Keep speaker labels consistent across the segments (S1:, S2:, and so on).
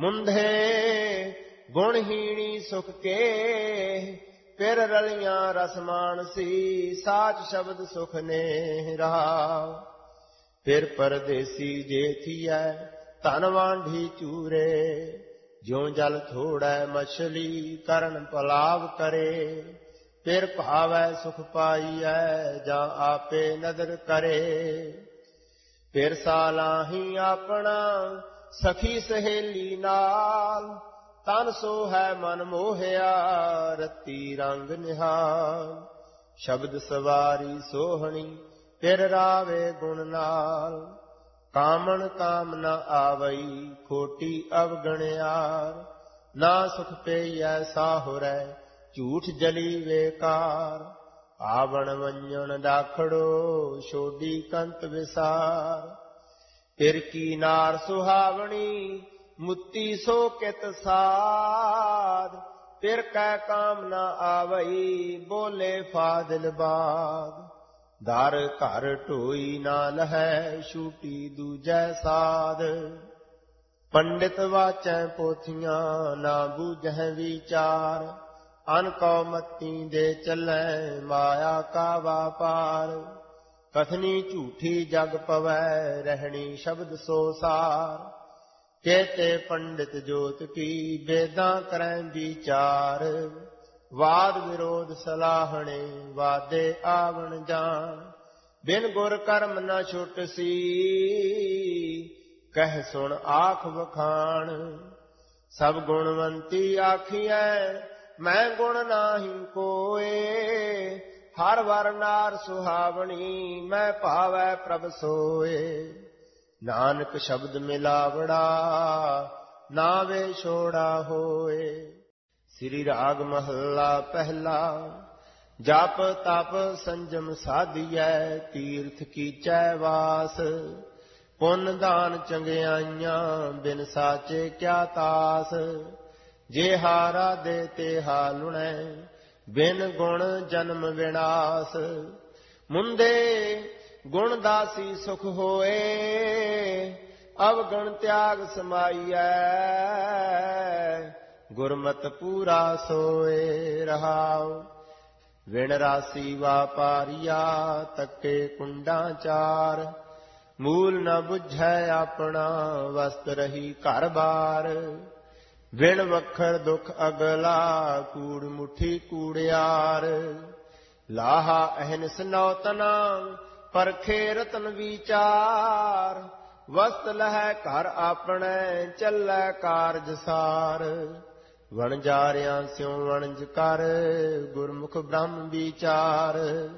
S1: ਮੁੰਧੇ ਗੁਣਹੀਣੀ ਸੁਖ ਕੇ, ਫਿਰ ਰਲੀਆਂ ਰਸਮਾਨ ਸੀ ਸਾਚ ਸ਼ਬਦ ਸੁਖ ਨੇ ਰਹਾ ਫਿਰ ਪਰਦੇਸੀ ਜੇ ਥੀਐ ਧਨਵਾਨ ਢੀ ਚੂਰੇ, ਜਿਉ ਜਲ ਥੋੜੈ ਮਛਲੀ, ਕਰਨ ਪਲਾਵ ਕਰੇ। ਫਿਰ ਭਾਵੈ ਸੁਖ ਪਾਈਐ, ਜਾਂ ਆਪੇ ਨਦਰ ਕਰੇ। ਫਿਰ ਸਾਲਾਹੀ ਆਪਣਾ ਸਖੀ ਸਹੇਲੀ ਨਾਲ, ਤਨ ਸੋ ਹੈ ਮਨ ਮੋਹਿਆ, ਰਤੀ ਰੰਗ ਨਿਹਾਲ। ਸ਼ਬਦ ਸਵਾਰੀ ਸੋਹਣੀ, ਫਿਰ ਰਾਵੇ ਗੁਣ ਨਾਲ। ਕਾਮਣ ਕਾਮ ਨ ਆਵਈ, ਖੋਟੀ ਅਵਗਣਿਆਰ ਨਾ ਸੁਖ ਪਈਐ ਸਾਹੁਰੈ, ਝੂਠ ਜਲੀ ਵੇਕਾਰ। ਆਵਣ ਵੰਜਣ ਦਾਖੜੋ ਛੋਡੀ ਕੰਤ ਵਿਸਾਰ। ਫਿਰ ਕੀ ਨਾਰ ਸੁਹਾਵਣੀ, ਮੁੱਤੀ ਸੋ ਕਿਤ ਸਾਧ। ਫਿਰ ਕੈ ਕਾਮ ਨਾ ਆਵਈ, ਬੋਲੇ ਫਾਦਿਲ ਬਾਦ। ਦਰ ਘਰ ਢੋਈ ਨਾ ਲਹੈ, ਛੂਟੀ ਦੂਜੈ ਸਾਧ। ਪੰਡਿਤ ਵਾਚੈ ਪੋਥੀਆਂ, ਨਾ ਬੂਝੈ ਵਿਚਾਰ। ਅਨ ਕੋ ਮਤੀ ਦੇ ਚੱਲੈ, ਮਾਇਆ ਕਾ ਵਾਪਾਰ ਕਥਨੀ ਝੂਠੀ ਜਗ ਪਵੈ, ਰਹਿਣੀ ਸ਼ਬਦ ਸੋ ਸਾਰ। ਕੇਤੇ ਪੰਡਿਤ ਜੋਤ ਕੀ ਬੇਦਾਂ ਕਰੈ ਵਿਚਾਰ। ਵਾਦ ਵਿਰੋਧ ਸਲਾਹਣੇ, ਵਾਦੇ ਆਵਣ ਜਾਣ। ਬਿਨ ਗੁਰ ਕਰਮ ਨਾ ਛੁਟ ਸੀ, ਕਹਿ ਸੁਣ ਆਖ ਵਖਾਣ। ਸਭ ਗੁਣਵੰਤੀ ਆਖੀਐ, ਮੈਂ ਗੁਣ ਨਾਹੀ ਕੋ ਹਰ ਵਰਨਾਰ ਸੁਹਾਵਣੀ, ਮੈਂ ਭਾਵੈ ਪ੍ਰਭ ਸੋਏ। ਨਾਨਕ ਸ਼ਬਦ ਮਿਲਾਵੜਾ ਨਾ ਵੇ ਛੋੜਾ ਹੋਏ। ਸ੍ਰੀ ਰਾਗ ਮਹੱਲਾ ਪਹਿਲਾ, ਜਪ ਤਪ ਸੰਜਮ ਸਾਧੀਐ, ਤੀਰਥ ਕੀਚੈ ਵਾਸ। ਪੁੰਨ ਦਾਨ ਚੰਗਿਆਈਆਂ, ਬਿਨ ਸਾਚੇ ਕਿਆ ਤਾਸ। ਜੇ ਹਾਰਾ ਦੇ ਤੇ ਹਾਲੁਣੈ ਬਿਨ ਗੁਣ ਜਨਮ ਵਿਨਾਸ਼। ਮੁੰਦੇ ਗੁਣ ਦਾਸੀ ਸੁਖ ਹੋਏ, ਅਵਗਣ ਤਿਆਗ ਸਮਾਈਐ। ਗੁਰਮਤ ਪੂਰਾ ਸੋਏ ਰਹਾਉ। ਵਿਣ ਰਾਸੀ ਵਾਪਾਰੀਆ ਤੱਕੇ ਕੁੰਡਾਂ ਚਾਰ। ਮੂਲ ਨ ਬੁਝੈ ਆਪਣਾ, ਵਸਤ ਰਹੀ ਘਰ ਬਾਰ। ਵਿਣ ਵਖਰ ਦੁਖ ਅਗਲਾ ਕੂੜ ਮੁਠੀ ਕੂੜਿਆਰ। ਲਾਹਾ ਅਹਨਸ ਨੌਤਨਾ ਪਰਖੇ ਰਤਨ ਵਿਚਾਰ। ਵਸਤ ਲਹਿ ਘਰ ਆਪਣੇ, ਚੱਲੈ ਕਾਰਜ ਸਾਰ। ਵਣ ਜਾਰਿਆਂ ਸਿਉ ਵਣਜ ਕਰ, ਗੁਰਮੁਖ ਬ੍ਰਹਮ ਵਿਚਾਰ।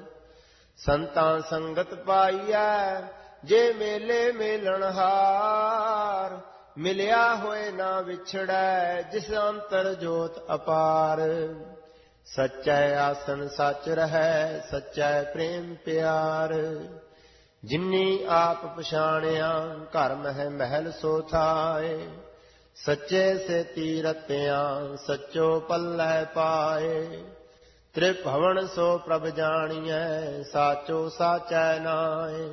S1: ਸੰਤਾਂ ਸੰਗਤ ਪਾਈਐ, ਜੇ ਮੇਲੇ ਮੇਲਣਹਾਰ ਮਿਲਿਆ ਹੋਏ ਨਾ ਵਿਛੜੈ, ਜਿਸ ਅੰਤਰ ਜੋਤ ਅਪਾਰ। ਸਚੈ ਆਸਨ ਸਚ ਰਹੈ, ਸਚੈ ਪ੍ਰੇਮ ਪਿਆਰ। ਜਿਨੀ ਆਪ ਪਛਾਣਿਆ, ਘਰ ਮਹਿ ਮਹਿਲ ਸੋ ਥਾਏ। ਸੱਚੇ ਸੇ ਤੀਰਤਿਆਂ, ਸੱਚੋ ਪੱਲੇ ਪਾਏ। ਤ੍ਰਿਭਵਨ ਸੋ ਪ੍ਰਭ ਜਾਣੀਐ, ਸਾਚੋ ਸਾਚੈ ਨਾਏ।